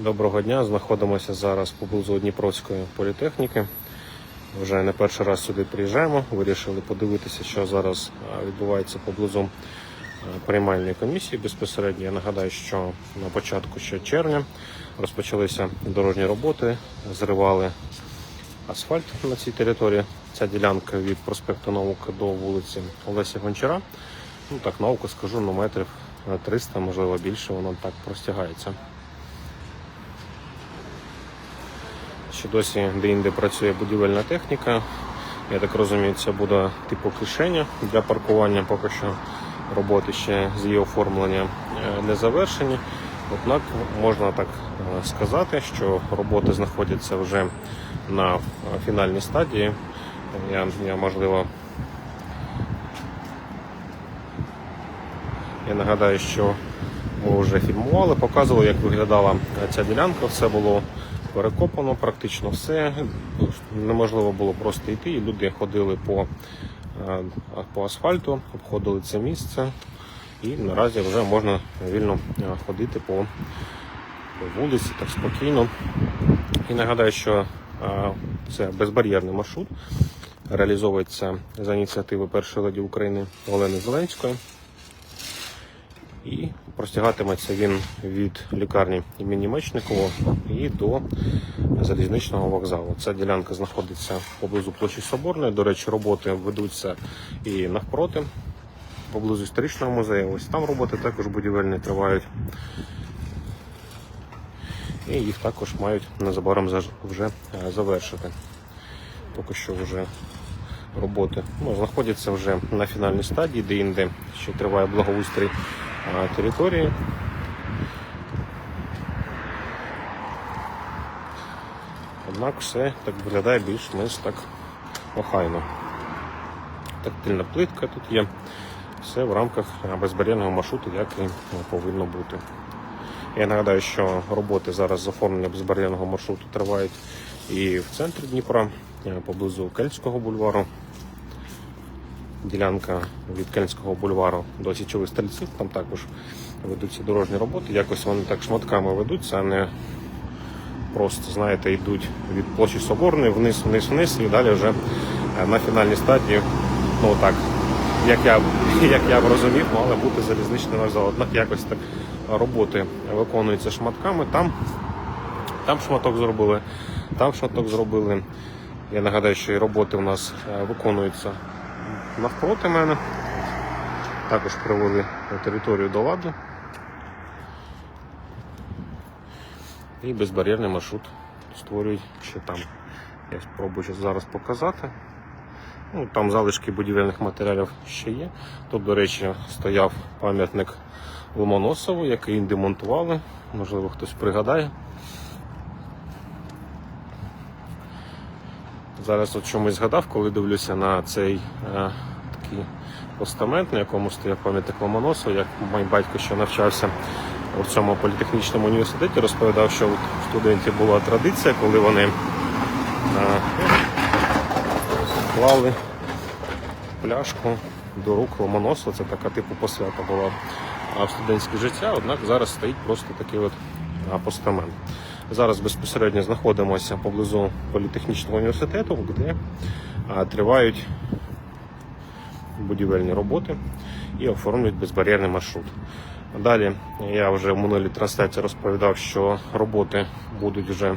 Доброго дня. Знаходимося зараз поблизу Дніпровської політехніки. Вже не перший раз сюди приїжджаємо. Вирішили подивитися, що зараз відбувається поблизу приймальної комісії. Безпосередньо я нагадаю, що на початку ще червня розпочалися дорожні роботи, зривали асфальт на цій території. Ця ділянка від проспекту Науки до вулиці Олеся Гончара. Ну так, науку скажу, ну метрів е, 300, можливо більше, воно так простягається. Ще досі де-інде працює будівельна техніка. Я так розумію, це буде типу кишеня для паркування. Поки що роботи ще з її оформлення е, не завершені. Однак можна так е, сказати, що роботи знаходяться вже на е, фінальній стадії. Я, я можливо. Я нагадаю, що ми вже фільмували, показували, як виглядала ця ділянка. Все було перекопано, практично все. Неможливо було просто йти. І люди ходили по, е, по асфальту, обходили це місце. І наразі вже можна вільно е, ходити по вулиці так спокійно. І нагадаю, що е, це безбар'єрний маршрут. Реалізовується за ініціативи першої леді України Олени Зеленської. І простягатиметься він від лікарні імені Мечникова і до залізничного вокзалу. Ця ділянка знаходиться поблизу площі Соборної. До речі, роботи ведуться і навпроти, поблизу історичного музею. Ось там роботи також будівельні тривають. І їх також мають незабаром вже е, завершити. Поки що вже роботи ну, знаходяться вже на фінальній стадії, де інде ще триває благоустрій території. Однак все так виглядає більш-менш так охайно. Тактильна плитка тут є. Все в рамках безбар'єрного маршруту, як і повинно бути. Я нагадаю, що роботи зараз з оформлення безбар'єрного маршруту тривають і в центрі Дніпра, е, поблизу Кельтського бульвару. Ділянка від Кельтського бульвару до Січових стрільців, там також ведуться дорожні роботи. Якось вони так шматками ведуться, а не просто, знаєте, йдуть від площі Соборної вниз, вниз, вниз і далі вже е, на фінальній стадії, ну так, як я, як я б розумів, мали бути залізничний вокзал. Однак якось так роботи виконуються шматками. Там, там шматок зробили, там шматок зробили. Я нагадаю, що і роботи у нас е, виконуються навпроти мене. Також привели територію до ладу. І безбар'єрний маршрут створюють ще там. Я спробую зараз показати. Ну, там залишки будівельних матеріалів ще є. Тут, до речі, стояв пам'ятник Ломоносову, який демонтували. Можливо, хтось пригадає. Зараз от чомусь згадав, коли дивлюся на цей е, такий постамент, на якому стояв пам'ятник Ломоносову, як мій батько ще навчався у цьому політехнічному університеті, розповідав, що у студентів була традиція, коли вони е, клали пляшку до рук Ломоносова. Це така типу посвята була а, в студентське життя, однак зараз стоїть просто такий от постамент. Зараз безпосередньо знаходимося поблизу політехнічного університету, де тривають будівельні роботи і оформлюють безбар'єрний маршрут. Далі я вже в минулій трансляції розповідав, що роботи будуть вже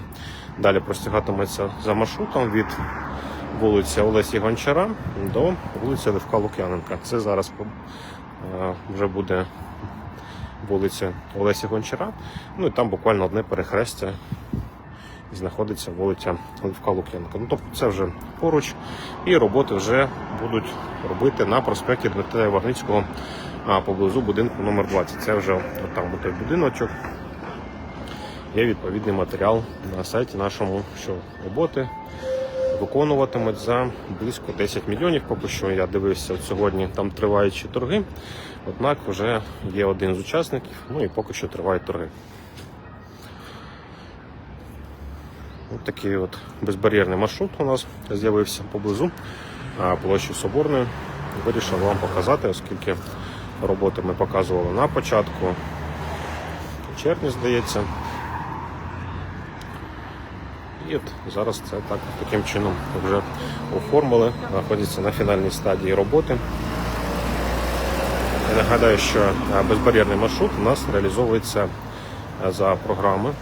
далі простягатимуться за маршрутом від вулиці Олесі Гончара до вулиці Левка Лук'яненка. Це зараз вже буде вулиця Олесі Гончара. Ну і там буквально одне перехрестя і знаходиться вулиця Левка Лук'яненка. Ну тобто це вже поруч, і роботи вже будуть робити на проспекті Дмитра Вагницького поблизу будинку номер 20. Це вже там буде будиночок. Є відповідний матеріал на сайті нашому, що роботи виконуватимуть за близько 10 мільйонів. Поки що я дивився от сьогодні, там триваючі торги. Однак вже є один з учасників, ну і поки що тривають торги. Ось такий от безбар'єрний маршрут у нас з'явився поблизу площі Соборної. Вирішив вам показати, оскільки роботи ми показували на початку червні, здається. І от зараз це так таким чином вже оформили, знаходиться на фінальній стадії роботи. Я нагадаю, що е, безбар'єрний маршрут у нас реалізовується е, за програми е,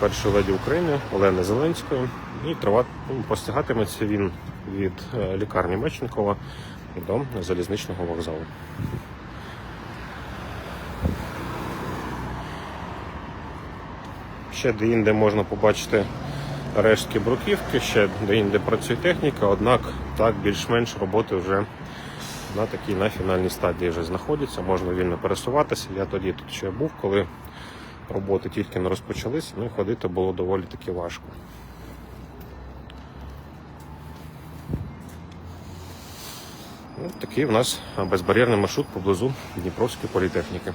першої леді України Олени Зеленської. І ну, простягатиметься він від лікарні Меченкова до залізничного вокзалу. Ще де-інде можна побачити рештки бруківки, ще де-інде працює техніка, однак так більш-менш роботи вже на такій на фінальній стадії вже знаходяться, можна вільно пересуватися. Я тоді тут ще був, коли роботи тільки не розпочалися, ну і ходити було доволі таки важко. Ну, такий у нас безбар'єрний маршрут поблизу Дніпровської політехніки.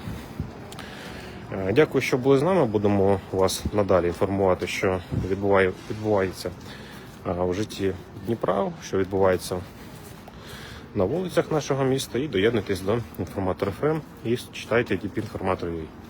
Е, Дякую, що були з нами. Будемо вас надалі інформувати, що відбуває, відбувається е, в житті Дніпра, що відбувається на вулицях нашого міста. І доєднуйтесь до інформатора ФМ і читайте ДІП інформатор.ua.